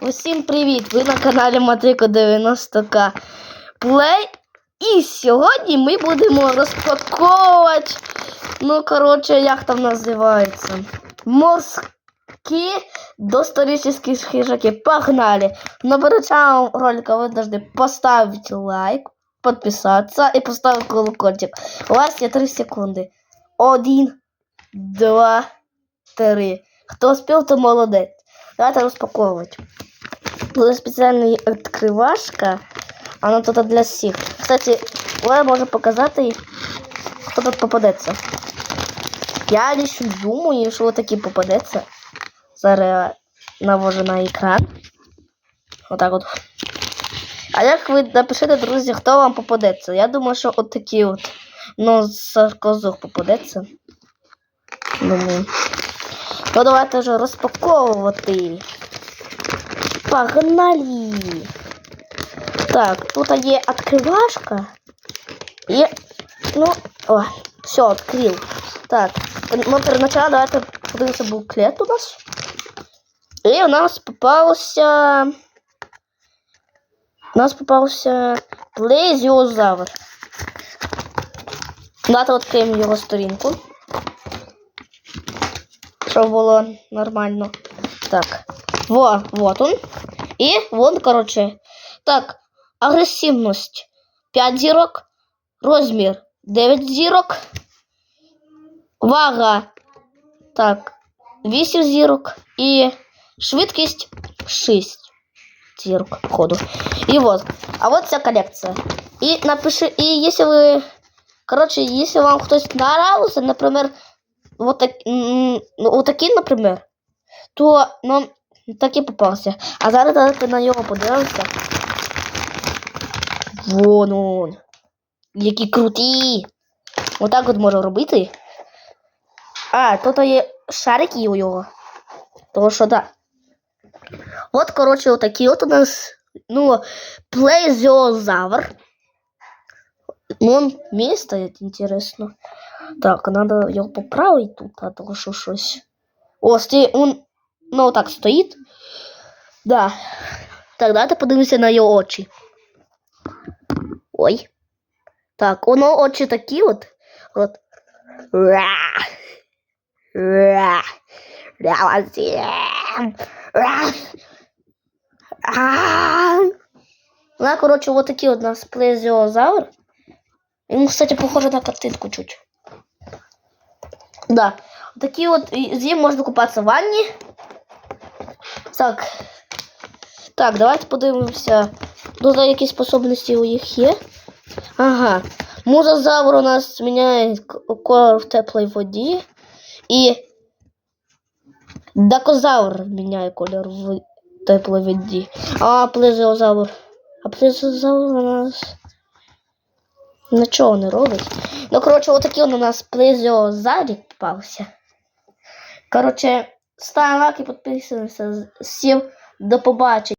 Усім привіт! Ви на каналі Матико 90К Плей. І сьогодні ми будемо розпаковувати. Ну, коротше, як там називається? Морські доисторические хижаки. Погнали! Но перед началом ролика вы должны поставить лайк, подписаться и поставить колокольчик. У вас є 3 секунди. Один, два, три. Хто успів, то молодець. Давайте розпаковувати. Буде спеціальна відкривашка. Вона тут для всіх. Кстати, я можу показати, хто тут попадеться. Я лично думаю, що такі попадеться. Зараз навожу на екран. Отак от. А як ви напишете, друзі, хто вам попадеться? Я думаю, що от такі от. Ну, з козух попадеться. Думаю. Ну, давайте вже розпаковувати. Погнали! Так, тут є відкривашка. І, ну, о, все, відкрив. Так, ми переначали, давайте подивимося буклет у нас. І у нас попався... У нас попався плезіозавр. Давайте відкриємо його сторінку. Щоб було нормально. Так. Во, вот он. І вон, короче. Так, агресивність 5 зірок, розмір 9 зірок, вага. Так, 8 зірок і швидкість 6 зірок ходу. І вот. А вот вся колекція. І напиши, і якщо ви, короче, если вам хтось нравился, например, вот, так, м, ну, вот такий, например, то нам так і попався. А зараз давайте на нього подивимося. Вон он. Які круті. Отак от можу робити. А, тут є шарики у його. Тому що да. От, коротше, отакі от у нас, ну, плезіозавр. Он місце, інтересно. Так, надо його поправити тут, а то що щось. О, сті, он, ну, так стоїть. Да. Так, давайте подивимося на його очі. Ой. Так, воно очі такі от. От. Ра. Ра. Ра. Ра. А. Вона, коротше, вот такий от у нас плезіозавр. Ему, кстати, похоже на картинку чуть. Да. Такі от з ним можна купатися в ванні. Так. Так, давайте подивимося. Тут які способності у їх є. Ага. Музозавр у нас зміняє колор в теплій воді. І дакозавр міняє колір в теплій воді. А плезіозавр. А плезіозавр у нас нічого не робить. Ну, коротше, отакий он у нас плезіозаврик попався. Коротше, ставимо лайк і підписуємося. Всім до побачення.